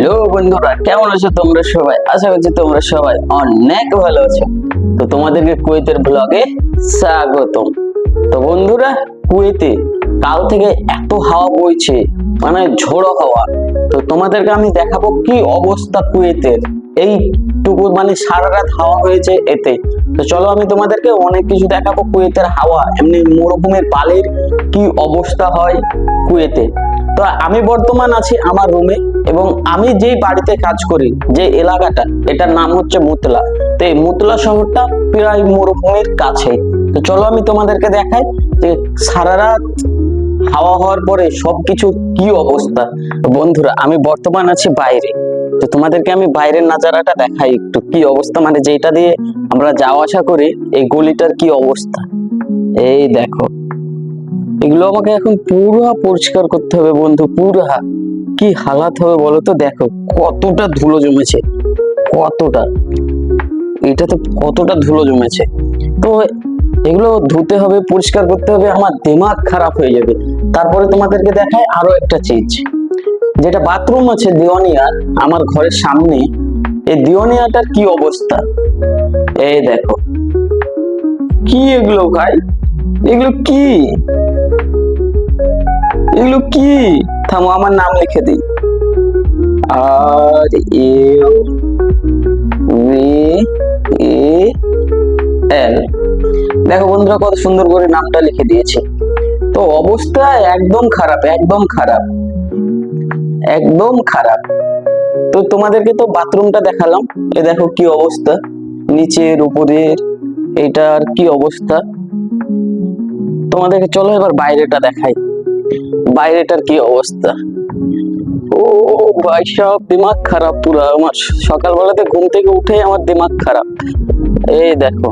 Hello বন্ধুরা, কেমন আছো তোমরা সবাই? আশা করছি তোমরা সবাই অনেক ভালো আছো। তো তোমাদেরকে কুয়েতের ব্লগে স্বাগতম। তো বন্ধুরা, কুয়েতে কাল থেকে এত হাওয়া বইছে মানে ঝোড়ো হাওয়া। তো তোমাদেরকে আমি দেখাবো কি অবস্থা কুয়েতের। এইটুকু মানে সারা রাত হাওয়া হয়েছে এতে। তো চলো আমি তোমাদেরকে অনেক কিছু দেখাবো কুয়েতের হাওয়া, এমনি মরুভূমির বালির কি অবস্থা হয় কুয়েতে। তো আমি বর্তমান আছি আমার রুমে এবং আমি যেই বাড়িতে কাজ করি, যে এলাকাটা, এটার নাম হচ্ছে মুতলা। তো এই মুতলা শহরটা প্রায় মরুভূমির কাছে। তো চলো আমি তোমাদেরকে দেখাই যে সারা রাত হাওয়া হওয়ার পরে সবকিছু কি অবস্থা। বন্ধুরা, আমি বর্তমান আছি বাইরে। তো তোমাদেরকে আমি বাইরের নাজারাটা দেখাই একটু। কি অবস্থা? মানে যেটা দিয়ে আমরা যাওয়া আসা করি, এই গলিটার কি অবস্থা? এই দেখো। এগুলো আমাকে এখন পুরো পরিষ্কার করতে হবে বন্ধু, পুরো। কি হালাত হবে বলো তো? দেখো, কতটা ধুলো জমেছে, কতটা। এটা তো কতটা ধুলো জমেছে। তো এগুলো ধুতে হবে, পরিষ্কার করতে হবে, আমার দিমাগ খারাপ হয়ে যাবে। তারপরে তোমাদেরকে দেখায় আরও একটা চিজ যেটা বাথরুম আছে দিওয়ানিয়ার আমার ঘরের সামনে, এই দিওয়ানিয়াটার কি অবস্থা? এই দেখো। কি এগুলো ভাই? এগুলো কি? এগুলো কি? থামো, আমার নাম লিখে দিই। আর, এ এল। দেখো বন্ধুরা, কত সুন্দর করে নামটা লিখে দিয়েছে। তো অবস্থা একদম খারাপ একদম খারাপ। একদম খারাপ। তো তোমাদেরকে তো বাথরুমটা দেখালাম। এ দেখো কি অবস্থা। নিচের, উপরের এটার কি অবস্থা। তোমাদেরকে চলো এবার বাইরেটা দেখাই। বাইরেটার কি অবস্থা? ও ভাই, সব দিমাগ খারাপ পুরো। আমার সকালবেলাতে ঘুম থেকে উঠে আমার দিমাগ খারাপ। এই দেখো,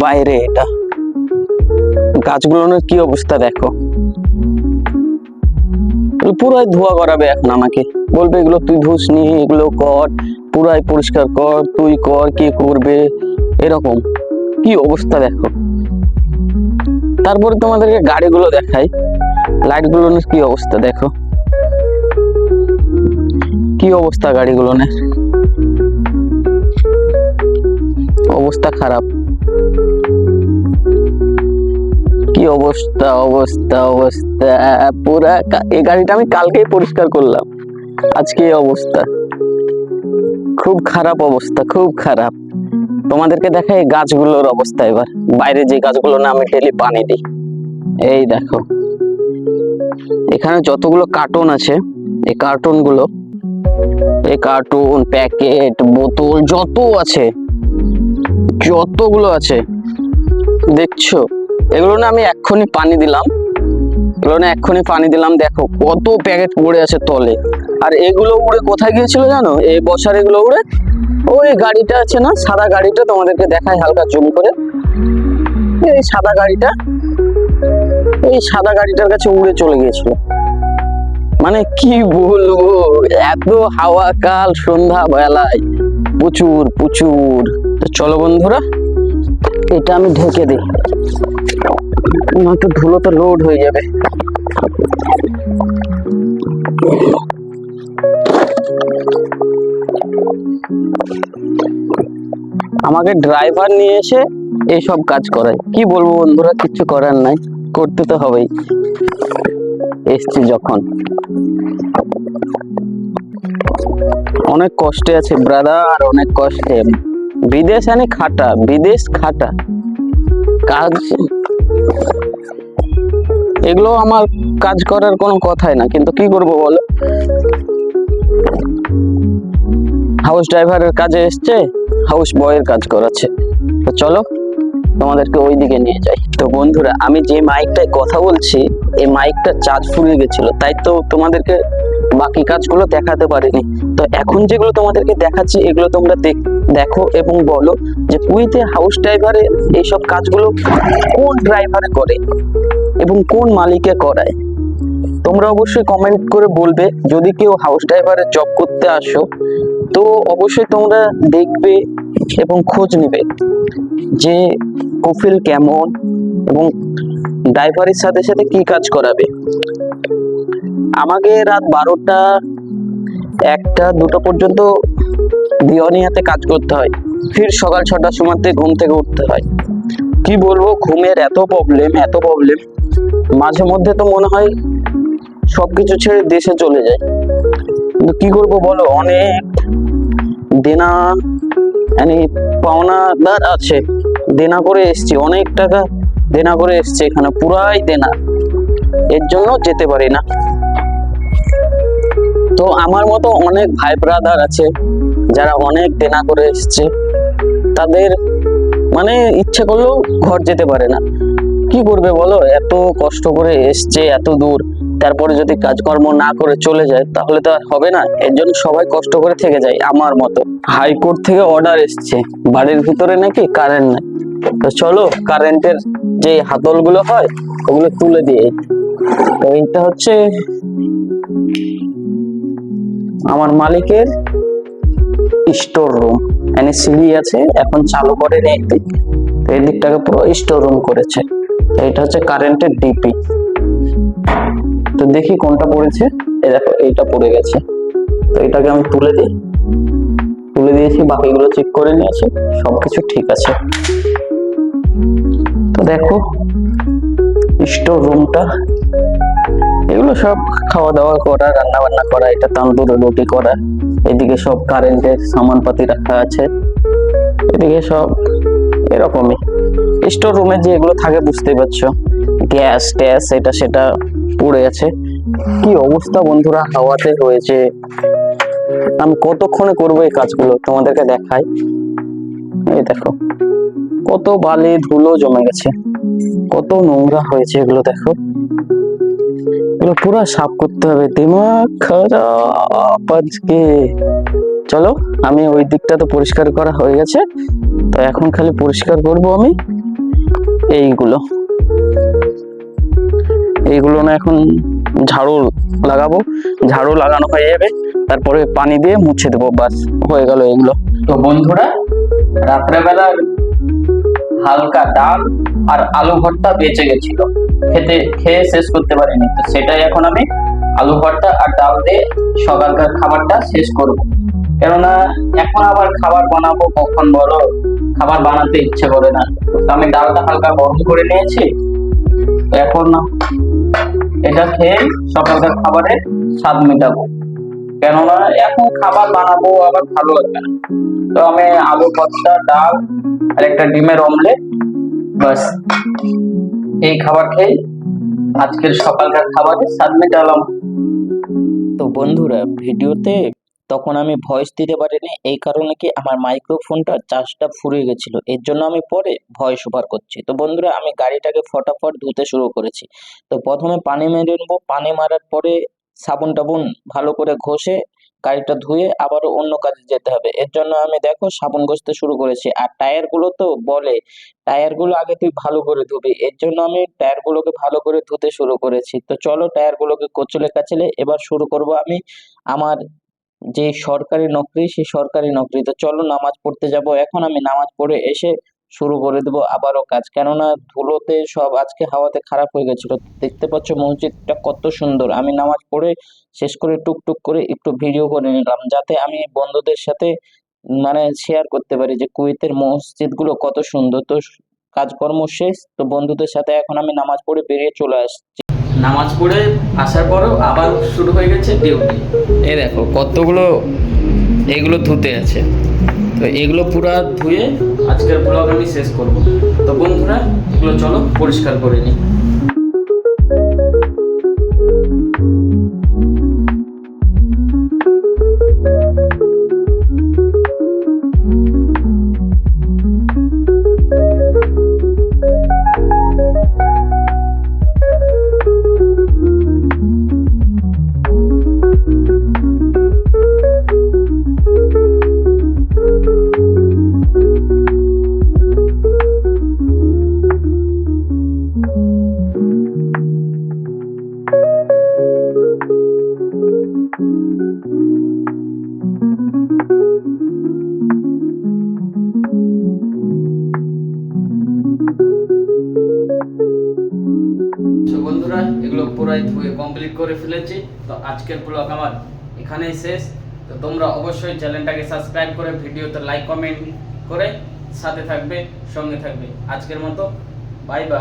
বাইরে এটা। গাছগুলোর কি অবস্থা দেখো। পুরাই ধোয়া করাবে এখন আমাকে। বলবে, এগুলো তুই ধুস নি, এগুলো কর, পুরাই পরিষ্কার কর, তুই কর, কি করবে? এরকম। কি অবস্থা দেখো। তারপরে তোমাদেরকে গাড়িগুলো দেখাই। লাইটগুলোর কি অবস্থা, দেখো। কি অবস্থা গাড়িগুলো অবস্থা খারাপ। কি অবস্থা অবস্থা অবস্থা, পুরা এই গাড়িটা আমি কালকেই পরিষ্কার করলাম। আজকে অবস্থা। খুব খারাপ অবস্থা, খুব খারাপ। তোমাদেরকে দেখাই গাছগুলোর অবস্থা এবার। বাইরে যে গাছগুলো না আমি ডেলি পানি দিই। এই দেখো। এখানে যতগুলো কার্টুন আছে, এই কার্টুনগুলো, এই কার্টুন প্যাকেট বোতল, যত আছে, যতগুলো আছে, দেখছ? এগুলো না আমি এক্ষুনি পানি দিলাম। এগুলো না এক্ষুনি পানি দিলাম, দেখো কত প্যাকেট পড়ে আছে তলে। আর এগুলো উড়ে কোথায় গিয়েছিল জানো? এই বসার এগুলো উড়ে ওই গাড়িটা আছে না, সাদা গাড়িটা তোমাদেরকে দেখায় হালকা জুম করে। এই সাদা গাড়িটা এই সাদা গাড়িটার কাছে উড়ে চলে গিয়েছিল। মানে কি বলব, এত হাওয়া কাল সন্ধ্যা বেলায় প্রচুর প্রচুর। তো চলো বন্ধুরা, এটা আমি ঢেকে দিই। নয়তো ধুলো তো লোড হয়ে যাবে। আমাকে ড্রাইভার নিয়ে এসে এইসব কাজ করায়। কি বলব বন্ধুরা কিচ্ছু করার নাই। করতে তো হবেই। এসছি যখন। অনেক কষ্টে আছে ব্রাদার অনেক কষ্টে। বিদেশ আনি খাটা, বিদেশ খাটা। কাজ এগুলো আমার কাজ করার কোনো কথাই না, কিন্তু কি করব বলো? হাউস ড্রাইভারের কাজে এসছে হাউস বয়ের কাজ করাচ্ছে। তো চলো। তোমাদেরকে ওই দিকে নিয়ে যাই। তো বন্ধুরা, আমি যে মাইকটায় কথা বলছি, এই মাইকটা চার্জ ফুরিয়ে গেছিল। তাই তো তোমাদেরকে বাকি কাজগুলো দেখাতে পারিনি। তো এখন যেগুলো তোমাদেরকে দেখাচ্ছি, এগুলো তোমরা দেখ- এবং বলো যে কুইতে হাউস ড্রাইভারে এইসব কাজগুলো কোন ড্রাইভারে করে এবং কোন মালিকে করায়? তোমরা অবশ্যই কমেন্ট করে বলবে। যদি কেউ হাউস ড্রাইভারের জব করতে আসো তো অবশ্যই তোমরা দেখবে এবং খোঁজ নেবে যে কফিল কেমন এবং ড্রাইভারের সাথে সাথে কি কাজ করাবে। আমাকে রাত বারোটা একটা দুটো পর্যন্ত দিওয়ানিয়াতে কাজ করতে হয়। ফির সকাল ছটার সময়তে ঘুম থেকে উঠতে হয়। কি বলব, ঘুমের এত প্রবলেম এত প্রবলেম মাঝে মধ্যে তো মনে হয় সবকিছু ছেড়ে দেশে চলে যায়। কি করব বলো, অনেক দেনা মানে পাওনাদার আছে। দেনা করে এসছি, অনেক টাকা দেনা করে এসছি এখানে, পুরাই দেনা। এর জন্য যেতে পারি না। তো আমার মতো অনেক ভাই ব্রাদার আছে, যারা অনেক দেনা করে এসছে। তাদের মানে ইচ্ছে করলেও ঘর যেতে পারে না। কি করবে বলো? এত কষ্ট করে এসছে, এত দূর। তারপরে যদি কাজকর্ম না করে চলে যায়, তাহলে তো আর হবে না। এর জন্য সবাই কষ্ট করে থেকে যায়, আমার মতো। হাইকোর্ট থেকে অর্ডার এসছে। বাড়ির ভিতরে নাকি কারেন্ট নাই। তো চলো কারেন্টের যে হাতলগুলো হয়, ওগুলো তুলে দিয়ে তো এইটা হচ্ছে আমার মালিকের স্টোর রুম মানে সিঁড়ি আছে, এখন চালু করে নেই এই দিকটাকে পুরো স্টোর রুম করেছে। এটা হচ্ছে কারেন্টের ডিপি তো দেখি কোনটা পড়েছে। এই দেখো, এইটা পড়ে গেছে। তো এটাকে আমি তুলে দিই। তুলে দিয়েছি, বাকিগুলো চেক করে নিয়েছি, সবকিছু ঠিক আছে। তো দেখো স্টোর রুমটা। এগুলো সব খাওয়া দাওয়া করা রান্না বান্না করা, এটা তান্দুরে রুটি করা। এদিকে সব কারেন্টের সামানপাতি রাখা আছে। এদিকে সব এরকমই। স্টোর রুমে যে এগুলো থাকে, বুঝতেই পারছ। গ্যাস, ট্যাস, এটা সেটা পড়ে আছে। কি অবস্থা বন্ধুরা? হাওয়াতে হয়েছে আমি কতক্ষণে করব এই কাজগুলো? তোমাদেরকে দেখাই। এই দেখো। কত বালি ধুলো জমে গেছে। কত নোংরা হয়েছে এগুলো দেখো। এগুলো পুরো সাফ করতে হবে। দিমাগ খারাপ আজকে। চলো, আমি ওই দিকটা তো পরিষ্কার করা হয়ে গেছে। তো এখন খালি পরিষ্কার করব আমি। এইগুলো। এইগুলো না এখন ঝাড়ু লাগাবো। ঝাড়ু লাগানো হয়ে যাবে। তারপরে পানি দিয়ে মুছে দেবো, বাস হয়ে গেল এগুলো। তো বন্ধুরা রাত্রেবেলা হালকা ডাল আর আলু ভর্তা বেঁচে গেছিল। খেতে, খেয়ে শেষ করতে পারিনি। তো সেটাই এখন আমি আলু ভর্তা আর ডাল দিয়ে সকালকার খাবারটা শেষ করব। কেননা এখন আবার খাবার বানাবো কখন বলো? খাবার বানাতে ইচ্ছে করে না। আমি ডালটা হালকা গরম করে নিয়েছি। এখন এটা খেয়ে সকালকার খাবারের স্বাদ মেটাবো। কেননা এখন খাবার বানাবো আবার ভালো লাগবে না। তো আমি আলু ভর্তা, ডাল আর একটা ডিমের অমলেট বাস এই খাবার খেয়ে আজকের সকালকার খাবারের স্বাদ মেটালাম। তো বন্ধুরা, ভিডিওতে তখন আমি ভয়েস দিতে পারিনি। এই কারণে কি আমার মাইক্রোফোনটা চার্জটা ফুরিয়ে গেছিল। এর জন্য আমি পরে ভয়েস ওভার করছি। তো বন্ধুরা, আমি গাড়িটাকে ফটাফট ধুতে শুরু করেছি। তো প্রথমে পানি মেরে নেব। পানি মারার পরে সাবুন টাবুন ভালো করে ঘষে গাড়িটা ধুয়ে আবারও অন্য কাজে যেতে হবে। এর জন্য আমি দেখো সাবুন ঘষতে শুরু করেছি। আর টায়ারগুলো তো বলে, টায়ারগুলো আগে তুই ভালো করে ধুবি। এর জন্য আমি টায়ারগুলোকে ভালো করে ধুতে শুরু করেছি। তো চলো টায়ারগুলোকে কচলে কাচলে এবার শুরু করব আমি আমার যে সরকারি নকরি, সেই সরকারি নকরি। তো চলো নামাজ পড়তে যাব। এখন আমি নামাজ পড়ে এসে শুরু করে দেবো আবারও কাজ। কেননা ধুলোতে সব আজকে হাওয়াতে খারাপ হয়ে গেছিল। দেখতে পাচ্ছ মসজিদটা কত সুন্দর। আমি নামাজ পড়ে শেষ করে টুকটুক করে একটু ভিডিও করে নিলাম। যাতে আমি বন্ধুদের সাথে মানে শেয়ার করতে পারি যে কুয়েতের মসজিদগুলো কত সুন্দর। তো কাজকর্ম শেষ। তো বন্ধুদের সাথে এখন আমি নামাজ পড়ে বেরিয়ে চলে আসছি। নামাজ পড়ে আসার পরও আবার শুরু হয়ে গেছে ডিউটি এ দেখো, কতগুলো এগুলো ধুতে আছে। তো এগুলো পুরা ধুয়ে আজকের ব্লগ আমি শেষ করব। তো বন্ধুরা, এগুলো চলো পরিষ্কার করে নিই। এগুলো কমপ্লিট করে ফেলেছি। তো আজকের ব্লগ আমার এখানেই শেষ। তো তোমরা অবশ্যই চ্যানেলটাকে সাবস্ক্রাইব করে, ভিডিওতে লাইক কমেন্ট করে সাথে থাকবে, সঙ্গে থাকবে। আজকের মতো বাই বাই